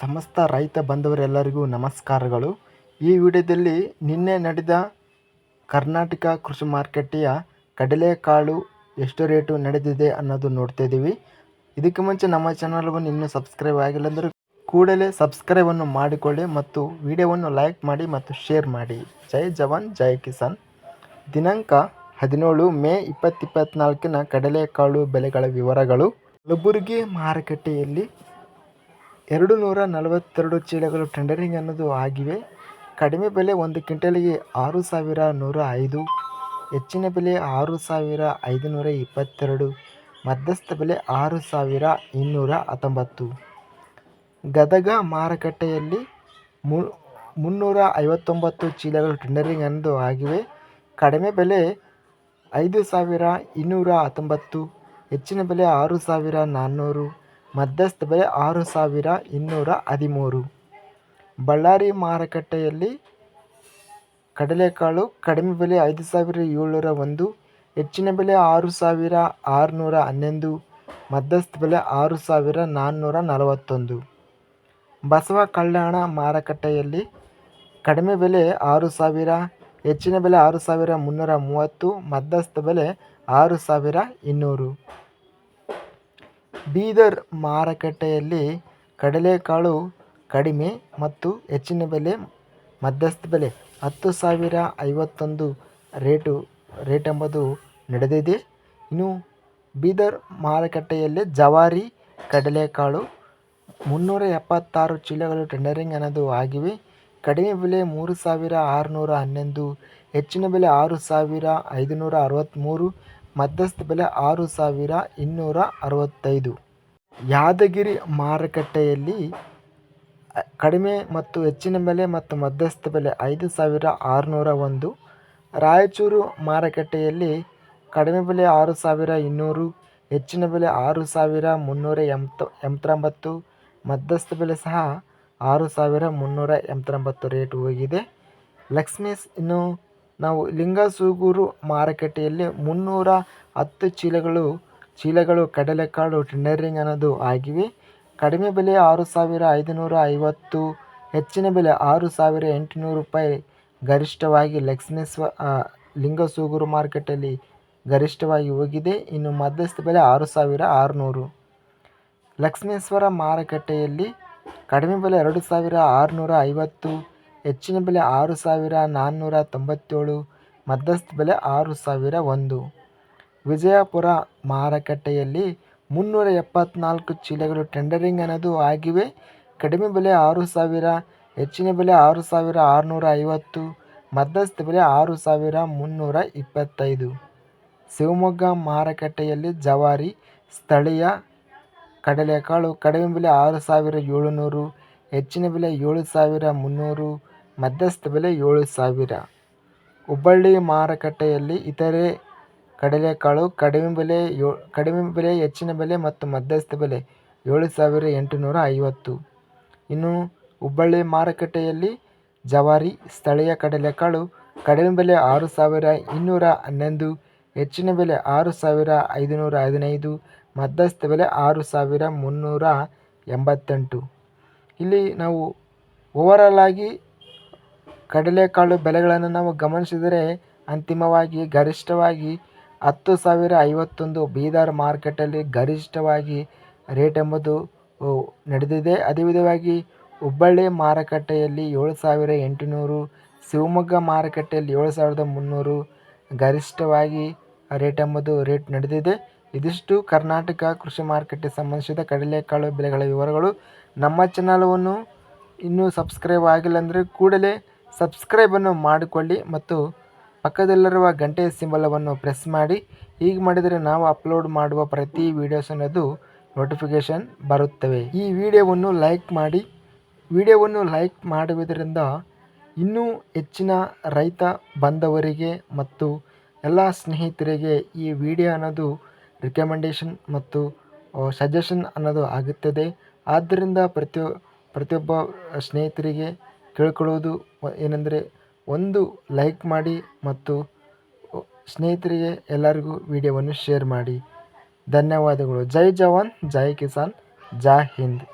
ಸಮಸ್ತ ರೈತ ಬಂಧುವರೆಲ್ಲರಿಗೂ ನಮಸ್ಕಾರಗಳು. ಈ ವಿಡಿಯೋದಲ್ಲಿ ನಿನ್ನೆ ನಡೆದ ಕರ್ನಾಟಕ ಕೃಷಿ ಮಾರುಕಟ್ಟೆಯ ಕಡಲೆಕಾಳು ಎಷ್ಟು ರೇಟು ನಡೆದಿದೆ ಅನ್ನೋದು ನೋಡ್ತಾ ಇದ್ದೀವಿ. ಇದಕ್ಕೆ ಮುಂಚೆ ನಮ್ಮ ಚಾನಲ್ಗೂ ಇನ್ನೂ ಸಬ್ಸ್ಕ್ರೈಬ್ ಆಗಿಲ್ಲ ಅಂದರೆ ಕೂಡಲೇ ಸಬ್ಸ್ಕ್ರೈಬನ್ನು ಮಾಡಿಕೊಳ್ಳಿ ಮತ್ತು ವಿಡಿಯೋವನ್ನು ಲೈಕ್ ಮಾಡಿ ಮತ್ತು ಶೇರ್ ಮಾಡಿ. ಜೈ ಜವಾನ್, ಜೈ ಕಿಸಾನ್. ದಿನಾಂಕ ಹದಿನೇಳು ಮೇ ಇಪ್ಪತ್ತಿಪ್ಪತ್ನಾಲ್ಕಿನ ಕಡಲೆಕಾಳು ಬೆಲೆಗಳ ವಿವರಗಳು. ಕಲಬುರಗಿ ಮಾರುಕಟ್ಟೆಯಲ್ಲಿ ಎರಡು ನೂರ ನಲವತ್ತೆರಡು ಚೀಲಗಳು ಟೆಂಡರಿಂಗ್ ಅನ್ನೋದು ಆಗಿವೆ. ಕಡಿಮೆ ಬೆಲೆ ಒಂದು ಕ್ವಿಂಟಲಿಗೆ ಆರು ಸಾವಿರ ನೂರ ಐದು, ಹೆಚ್ಚಿನ ಬೆಲೆ ಆರು ಸಾವಿರ ಐದುನೂರ ಇಪ್ಪತ್ತೆರಡು, ಮಧ್ಯಸ್ಥ ಬೆಲೆ ಆರು ಸಾವಿರ ಇನ್ನೂರ ಹತ್ತೊಂಬತ್ತು. ಗದಗ ಮಾರುಕಟ್ಟೆಯಲ್ಲಿ ಮು ಮುನ್ನೂರ ಐವತ್ತೊಂಬತ್ತು ಚೀಲಗಳು ಟೆಂಡರಿಂಗ್ ಅನ್ನೋದು ಆಗಿವೆ. ಕಡಿಮೆ ಬೆಲೆ ಐದು ಸಾವಿರ ಇನ್ನೂರ ಹತ್ತೊಂಬತ್ತು, ಹೆಚ್ಚಿನ ಬೆಲೆ ಆರು ಸಾವಿರ ನಾನ್ನೂರು ಮಧ್ಯಸ್ಥ ಬೆಲೆ ಆರು ಸಾವಿರ ಇನ್ನೂರ ಹದಿಮೂರು. ಬಳ್ಳಾರಿ ಮಾರುಕಟ್ಟೆಯಲ್ಲಿ ಕಡಲೆಕಾಳು ಕಡಿಮೆ ಬೆಲೆ ಐದು ಸಾವಿರ ಏಳ್ನೂರ ಒಂದು, ಹೆಚ್ಚಿನ ಬೆಲೆ ಆರು ಸಾವಿರ ಆರುನೂರ ಹನ್ನೊಂದು, ಮಧ್ಯಸ್ಥ ಬೆಲೆ ಆರು ಸಾವಿರ ನಾನ್ನೂರ ನಲವತ್ತೊಂದು. ಬಸವ ಕಲ್ಯಾಣ ಮಾರುಕಟ್ಟೆಯಲ್ಲಿ ಕಡಿಮೆ ಬೆಲೆ ಆರು ಸಾವಿರ, ಹೆಚ್ಚಿನ ಬೆಲೆ ಆರು ಸಾವಿರ ಮುನ್ನೂರ ಮೂವತ್ತು, ಮಧ್ಯಸ್ಥ ಬೆಲೆ ಆರು ಸಾವಿರ ಇನ್ನೂರು. ಬೀದರ್ ಮಾರುಕಟ್ಟೆಯಲ್ಲಿ ಕಡಲೆಕಾಳು ಕಡಿಮೆ ಮತ್ತು ಹೆಚ್ಚಿನ ಬೆಲೆ, ಮಧ್ಯಸ್ಥ ಬೆಲೆ ಹತ್ತು ಸಾವಿರ ಐವತ್ತೊಂದು ರೇಟು, ರೇಟ್ ಎಂಬುದು ನಡೆದಿದೆ. ಇನ್ನು ಬೀದರ್ ಮಾರುಕಟ್ಟೆಯಲ್ಲಿ ಜವಾರಿ, ಕಡಲೆಕಾಳು ಮುನ್ನೂರ ಎಪ್ಪತ್ತಾರು ಚೀಲಗಳು ಟೆಂಡರಿಂಗ್ ಅನ್ನೋದು ಆಗಿವೆ. ಕಡಿಮೆ ಬೆಲೆ ಮೂರು ಸಾವಿರ ಆರುನೂರ ಹನ್ನೊಂದು, ಹೆಚ್ಚಿನ ಬೆಲೆ ಆರು ಸಾವಿರ ಐದುನೂರ ಅರವತ್ತ್ಮೂರು ಮಧ್ಯಸ್ಥ ಬೆಲೆ ಆರು ಸಾವಿರ ಇನ್ನೂರ ಅರವತ್ತೈದು. ಯಾದಗಿರಿ ಮಾರುಕಟ್ಟೆಯಲ್ಲಿ ಕಡಿಮೆ ಮತ್ತು ಹೆಚ್ಚಿನ ಬೆಲೆ ಮತ್ತು ಮಧ್ಯಸ್ಥ ಬೆಲೆ ಐದು ಸಾವಿರ ಆರುನೂರ ಒಂದು. ರಾಯಚೂರು ಮಾರುಕಟ್ಟೆಯಲ್ಲಿ ಕಡಿಮೆ ಬೆಲೆ ಆರು ಸಾವಿರ ಇನ್ನೂರು, ಹೆಚ್ಚಿನ ಬೆಲೆ ಆರು ಸಾವಿರ ಮುನ್ನೂರ ಎಂಬತ್ತು, ಎಂಬತ್ತೊಂಬತ್ತು, ಮಧ್ಯಸ್ಥ ಬೆಲೆ ಸಹ ಆರು ಸಾವಿರ ಮುನ್ನೂರ ಎಂಬತ್ತೊಂಬತ್ತು ರೇಟ್ ಹೋಗಿದೆ. ಲಕ್ಷ್ಮೀಸ್ ಇನ್ನು ನಾವು ಲಿಂಗಸೂಗೂರು ಮಾರುಕಟ್ಟೆಯಲ್ಲಿ ಮುನ್ನೂರ ಹತ್ತು ಚೀಲಗಳು ಚೀಲಗಳು, ಕಡಲೆಕಾಳು, ಟೆಂಡರಿಂಗ್ ಅನ್ನೋದು ಆಗಿವೆ. ಕಡಿಮೆ ಬೆಲೆ ಆರು ಸಾವಿರ ಐದುನೂರ ಐವತ್ತು, ಹೆಚ್ಚಿನ ಬೆಲೆ ಆರು ಸಾವಿರ ಎಂಟುನೂರು ರೂಪಾಯಿ ಗರಿಷ್ಠವಾಗಿ ಲಕ್ಷ್ಮೇಶ್ವ ಲಿಂಗಸೂಗೂರು ಮಾರುಕಟ್ಟೆಯಲ್ಲಿ ಗರಿಷ್ಠವಾಗಿ ಹೋಗಿದೆ. ಇನ್ನು ಮಧ್ಯಸ್ಥ ಬೆಲೆ ಆರು ಸಾವಿರ ಆರುನೂರು. ಲಕ್ಷ್ಮೇಶ್ವರ ಮಾರುಕಟ್ಟೆಯಲ್ಲಿ ಕಡಿಮೆ ಬೆಲೆ ಎರಡು ಸಾವಿರ ಆರುನೂರ ಐವತ್ತು ಹೆಚ್ಚಿನ ಬೆಲೆ ಆರು ಸಾವಿರ ನಾನ್ನೂರ ತೊಂಬತ್ತೇಳು, ಮಧ್ಯಸ್ಥ ಬೆಲೆ ಆರು ಸಾವಿರ ಒಂದು. ವಿಜಯಪುರ ಮಾರುಕಟ್ಟೆಯಲ್ಲಿ ಮುನ್ನೂರ ಎಪ್ಪತ್ನಾಲ್ಕು ಚೀಲಗಳು ಟೆಂಡರಿಂಗ್ ಅನ್ನೋದು ಆಗಿವೆ. ಕಡಿಮೆ ಬೆಲೆ ಆರು ಸಾವಿರ, ಹೆಚ್ಚಿನ ಬೆಲೆ ಆರು ಸಾವಿರ ಆರುನೂರ ಐವತ್ತು, ಮಧ್ಯಸ್ಥ ಬೆಲೆ ಆರು ಸಾವಿರ ಮುನ್ನೂರ ಇಪ್ಪತ್ತೈದು. ಶಿವಮೊಗ್ಗ ಮಾರುಕಟ್ಟೆಯಲ್ಲಿ ಜವಾರಿ, ಸ್ಥಳೀಯ ಕಡಲೆಕಾಳು ಕಡಿಮೆ ಬೆಲೆ ಆರು ಸಾವಿರ ಏಳುನೂರು, ಹೆಚ್ಚಿನ ಬೆಲೆ ಏಳು ಸಾವಿರ ಮುನ್ನೂರು ಮಧ್ಯಸ್ಥ ಬೆಲೆ ಏಳು ಸಾವಿರ. ಹುಬ್ಬಳ್ಳಿ ಮಾರುಕಟ್ಟೆಯಲ್ಲಿ ಇತರೆ ಕಡಲೆಕಾಳು ಕಡಿಮೆ ಬೆಲೆ ಯೋ, ಕಡಿಮೆ ಬೆಲೆ, ಹೆಚ್ಚಿನ ಬೆಲೆ ಮತ್ತು ಮಧ್ಯಸ್ಥ ಬೆಲೆ ಏಳು ಸಾವಿರ ಎಂಟುನೂರ ಐವತ್ತು. ಇನ್ನು ಹುಬ್ಬಳ್ಳಿ ಮಾರುಕಟ್ಟೆಯಲ್ಲಿ ಜವಾರಿ, ಸ್ಥಳೀಯ ಕಡಲೆಕಾಳು ಕಡಿಮೆ ಬೆಲೆ ಆರು ಸಾವಿರ ಇನ್ನೂರ ಹನ್ನೊಂದು, ಹೆಚ್ಚಿನ ಬೆಲೆ ಆರು ಸಾವಿರ ಐದುನೂರ ಹದಿನೈದು, ಮಧ್ಯಸ್ಥ ಬೆಲೆ ಆರು ಸಾವಿರ ಮುನ್ನೂರ ಎಂಬತ್ತೆಂಟು. ಇಲ್ಲಿ ನಾವು ಓವರಾಲ್ ಆಗಿ ಕಡಲೆಕಾಳು ಬೆಲೆಗಳನ್ನು ನಾವು ಗಮನಿಸಿದರೆ ಅಂತಿಮವಾಗಿ ಗರಿಷ್ಠವಾಗಿ ಹತ್ತು ಸಾವಿರ ಐವತ್ತೊಂದು ಬೀದರ್ ಮಾರ್ಕೆಟಲ್ಲಿ ಗರಿಷ್ಠವಾಗಿ ರೇಟ್ ಎಂಬುದು ನಡೆದಿದೆ. ಅದೇ ವಿಧವಾಗಿ ಹುಬ್ಬಳ್ಳಿ ಮಾರುಕಟ್ಟೆಯಲ್ಲಿ ಏಳು ಸಾವಿರ ಎಂಟುನೂರು, ಶಿವಮೊಗ್ಗ ಮಾರುಕಟ್ಟೆಯಲ್ಲಿ ಏಳು ಸಾವಿರದ ಮುನ್ನೂರು ಗರಿಷ್ಠವಾಗಿ ರೇಟ್ ಎಂಬುದು ರೇಟ್ ನಡೆದಿದೆ. ಇದಿಷ್ಟು ಕರ್ನಾಟಕ ಕೃಷಿ ಮಾರುಕಟ್ಟೆ ಸಂಬಂಧಿಸಿದ ಕಡಲೆಕಾಳು ಬೆಲೆಗಳ ವಿವರಗಳು. ನಮ್ಮ ಚಾನಲವನ್ನು ಇನ್ನೂ ಸಬ್ಸ್ಕ್ರೈಬ್ ಆಗಿಲ್ಲ ಅಂದರೆ ಕೂಡಲೇ ಸಬ್ಸ್ಕ್ರೈಬನ್ನು ಮಾಡಿಕೊಳ್ಳಿ ಮತ್ತು ಪಕ್ಕದಲ್ಲಿರುವ ಗಂಟೆ ಸಿಂಬಲವನ್ನು ಪ್ರೆಸ್ ಮಾಡಿ. ಹೀಗೆ ಮಾಡಿದರೆ ನಾವು ಅಪ್ಲೋಡ್ ಮಾಡುವ ಪ್ರತಿ ವೀಡಿಯೋಸ್ ಅನ್ನೋದು ನೋಟಿಫಿಕೇಷನ್ ಬರುತ್ತವೆ. ಈ ವಿಡಿಯೋವನ್ನು ಲೈಕ್ ಮಾಡಿ. ವಿಡಿಯೋವನ್ನು ಲೈಕ್ ಮಾಡುವುದರಿಂದ ಇನ್ನೂ ಹೆಚ್ಚಿನ ರೈತ ಬಂದವರಿಗೆ ಮತ್ತು ಎಲ್ಲ ಸ್ನೇಹಿತರಿಗೆ ಈ ವಿಡಿಯೋ ಅನ್ನೋದು ರಿಕಮೆಂಡೇಷನ್ ಮತ್ತು ಸಜೆಷನ್ ಅನ್ನೋದು ಆಗುತ್ತದೆ. ಆದ್ದರಿಂದ ಪ್ರತಿಯೊ, ಪ್ರತಿಯೊಬ್ಬ ಸ್ನೇಹಿತರಿಗೆ ಕೇಳ್ಕೊಳ್ಳೋದು ಏನೆಂದರೆ ಒಂದು ಲೈಕ್ ಮಾಡಿ ಮತ್ತು ಸ್ನೇಹಿತರಿಗೆ ಎಲ್ಲರಿಗೂ ವಿಡಿಯೋವನ್ನು ಶೇರ್ ಮಾಡಿ. ಧನ್ಯವಾದಗಳು. ಜೈ ಜವಾನ್, ಜೈ ಕಿಸಾನ್, ಜೈ ಹಿಂದ್.